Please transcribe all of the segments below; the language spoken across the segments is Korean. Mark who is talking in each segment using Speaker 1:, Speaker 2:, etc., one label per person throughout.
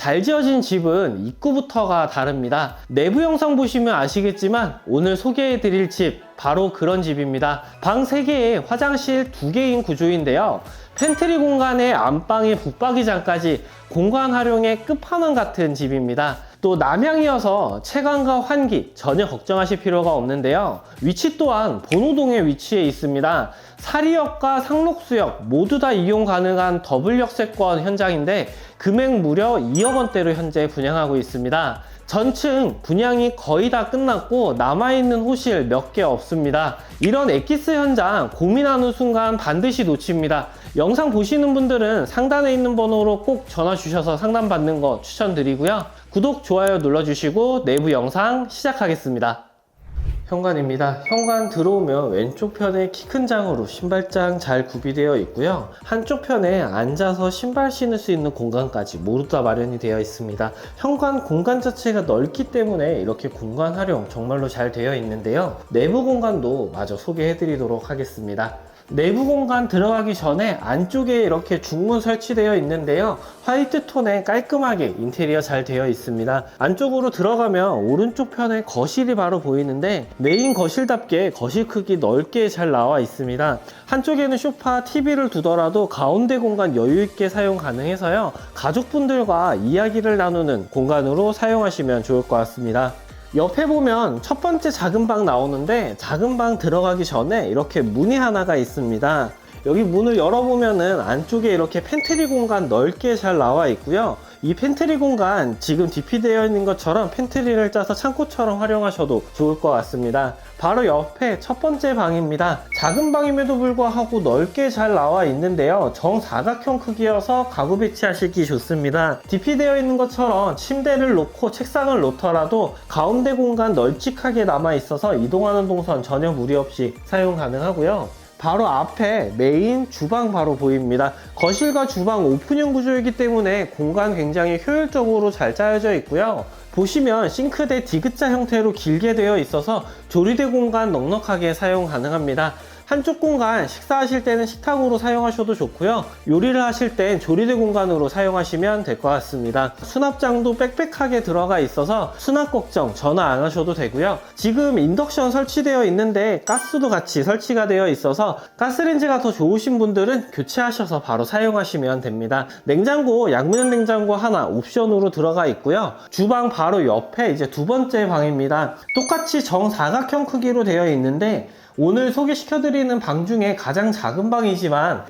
Speaker 1: 잘 지어진 집은 입구부터가 다릅니다. 내부 영상 보시면 아시겠지만 오늘 소개해 드릴 집 바로 그런 집입니다. 방 3개에 화장실 2개인 구조인데요. 팬트리 공간에 안방에 북박이장까지 공간 활용의 끝판왕 같은 집입니다. 또 남향이어서 채광과 환기 전혀 걱정하실 필요가 없는데요. 위치 또한 본호동에 위치해 있습니다. 사리역과 상록수역 모두 다 이용 가능한 더블 역세권 현장인데 금액 무려 2억 원대로 현재 분양하고 있습니다. 전층 분양이 거의 다 끝났고 남아있는 호실 몇 개 없습니다. 이런 엑기스 현장 고민하는 순간 반드시 놓칩니다. 영상 보시는 분들은 상단에 있는 번호로 꼭 전화 주셔서 상담받는 거 추천드리고요. 구독, 좋아요 눌러주시고 내부 영상 시작하겠습니다. 현관입니다. 현관 들어오면 왼쪽 편에 키 큰 장으로 신발장 잘 구비되어 있고요. 한쪽 편에 앉아서 신발 신을 수 있는 공간까지 모두 다 마련이 되어 있습니다. 현관 공간 자체가 넓기 때문에 이렇게 공간 활용 정말로 잘 되어 있는데요. 내부 공간도 마저 소개해 드리도록 하겠습니다. 내부 공간 들어가기 전에 안쪽에 이렇게 중문 설치되어 있는데요. 화이트 톤에 깔끔하게 인테리어 잘 되어 있습니다. 안쪽으로 들어가면 오른쪽 편에 거실이 바로 보이는데 메인 거실답게 거실 크기 넓게 잘 나와 있습니다. 한쪽에는 소파, TV를 두더라도 가운데 공간 여유 있게 사용 가능해서요. 가족분들과 이야기를 나누는 공간으로 사용하시면 좋을 것 같습니다. 옆에 보면 첫 번째 작은 방 나오는데 작은 방 들어가기 전에 이렇게 문이 하나가 있습니다. 여기 문을 열어보면은 안쪽에 이렇게 팬트리 공간 넓게 잘 나와 있고요. 이 팬트리 공간 지금 DP 되어 있는 것처럼 팬트리를 짜서 창고처럼 활용하셔도 좋을 것 같습니다. 바로 옆에 첫 번째 방입니다. 작은 방임에도 불구하고 넓게 잘 나와 있는데요. 정사각형 크기여서 가구 배치하시기 좋습니다. DP 되어 있는 것처럼 침대를 놓고 책상을 놓더라도 가운데 공간 널찍하게 남아 있어서 이동하는 동선 전혀 무리 없이 사용 가능하고요. 바로 앞에 메인 주방 바로 보입니다. 거실과 주방 오픈형 구조이기 때문에 공간 굉장히 효율적으로 잘 짜여져 있고요. 보시면 싱크대 디귿자 형태로 길게 되어 있어서 조리대 공간 넉넉하게 사용 가능합니다. 한쪽 공간 식사하실 때는 식탁으로 사용하셔도 좋고요. 요리를 하실 땐 조리대 공간으로 사용하시면 될 것 같습니다. 수납장도 빽빽하게 들어가 있어서 수납 걱정 전혀 안 하셔도 되고요. 지금 인덕션 설치되어 있는데 가스도 같이 설치가 되어 있어서 가스렌지가 더 좋으신 분들은 교체하셔서 바로 사용하시면 됩니다. 냉장고, 양면 냉장고 하나 옵션으로 들어가 있고요. 주방 바로 옆에 이제 두 번째 방입니다. 똑같이 정사각형 크기로 되어 있는데 오늘 소개시켜드리는 방 중에 가장 작은 방이지만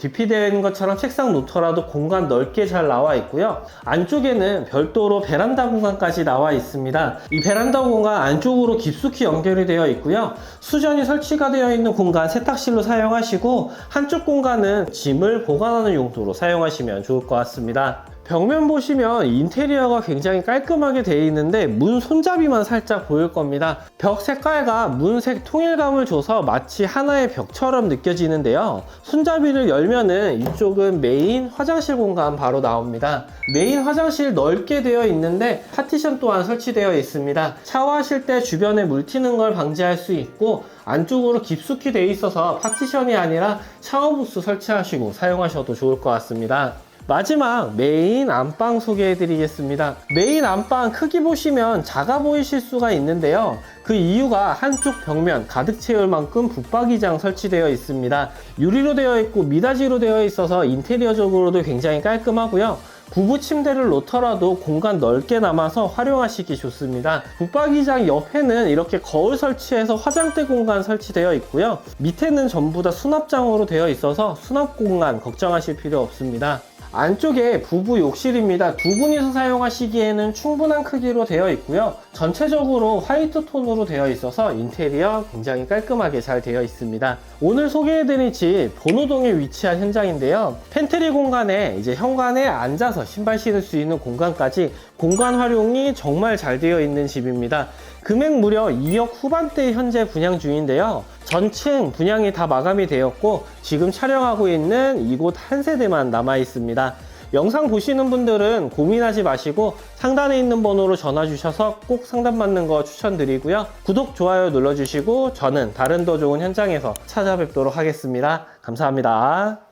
Speaker 1: 있는 것처럼 책상 놓더라도 공간 넓게 잘 나와 있고요. 안쪽에는 별도로 베란다 공간까지 나와 있습니다. 이 베란다 공간 안쪽으로 깊숙이 연결이 되어 있고요. 수전이 설치가 되어 있는 공간 세탁실로 사용하시고 한쪽 공간은 짐을 보관하는 용도로 사용하시면 좋을 것 같습니다. 벽면 보시면 인테리어가 굉장히 깔끔하게 되어 있는데 문 손잡이만 살짝 보일 겁니다. 벽 색깔과 문색 통일감을 줘서 마치 하나의 벽처럼 느껴지는데요. 손잡이를 열면은 이쪽은 메인 화장실 공간 바로 나옵니다. 메인 화장실 넓게 되어 있는데 파티션 또한 설치되어 있습니다. 샤워하실 때 주변에 물 튀는 걸 방지할 수 있고 안쪽으로 깊숙이 되어 있어서 파티션이 아니라 샤워부스 설치하시고 사용하셔도 좋을 것 같습니다. 마지막 메인 안방 소개해 드리겠습니다. 메인 안방 크기 보시면 작아 보이실 수가 있는데요. 그 이유가 한쪽 벽면 가득 채울 만큼 붙박이장 설치되어 있습니다. 유리로 되어 있고 미닫이로 되어 있어서 인테리어적으로도 굉장히 깔끔하고요. 부부 침대를 놓더라도 공간 넓게 남아서 활용하시기 좋습니다. 붙박이장 옆에는 이렇게 거울 설치해서 화장대 공간 설치되어 있고요. 밑에는 전부 다 수납장으로 되어 있어서 수납 공간 걱정하실 필요 없습니다. 안쪽에 부부 욕실입니다. 두 분이서 사용하시기에는 충분한 크기로 되어 있고요. 전체적으로 화이트 톤으로 되어 있어서 인테리어 굉장히 깔끔하게 잘 되어 있습니다. 오늘 소개해드릴 집 본호동에 위치한 현장인데요. 팬트리 공간에 이제 현관에 앉아서 신발 신을 수 있는 공간까지 공간 활용이 정말 잘 되어 있는 집입니다. 금액 무려 2억 후반대 현재 분양 중인데요. 전층 분양이 다 마감이 되었고 지금 촬영하고 있는 이곳 한 세대만 남아 있습니다. 영상 보시는 분들은 고민하지 마시고 상단에 있는 번호로 전화 주셔서 꼭 상담받는 거 추천드리고요. 구독, 좋아요 눌러주시고 저는 다른 더 좋은 현장에서 찾아뵙도록 하겠습니다. 감사합니다.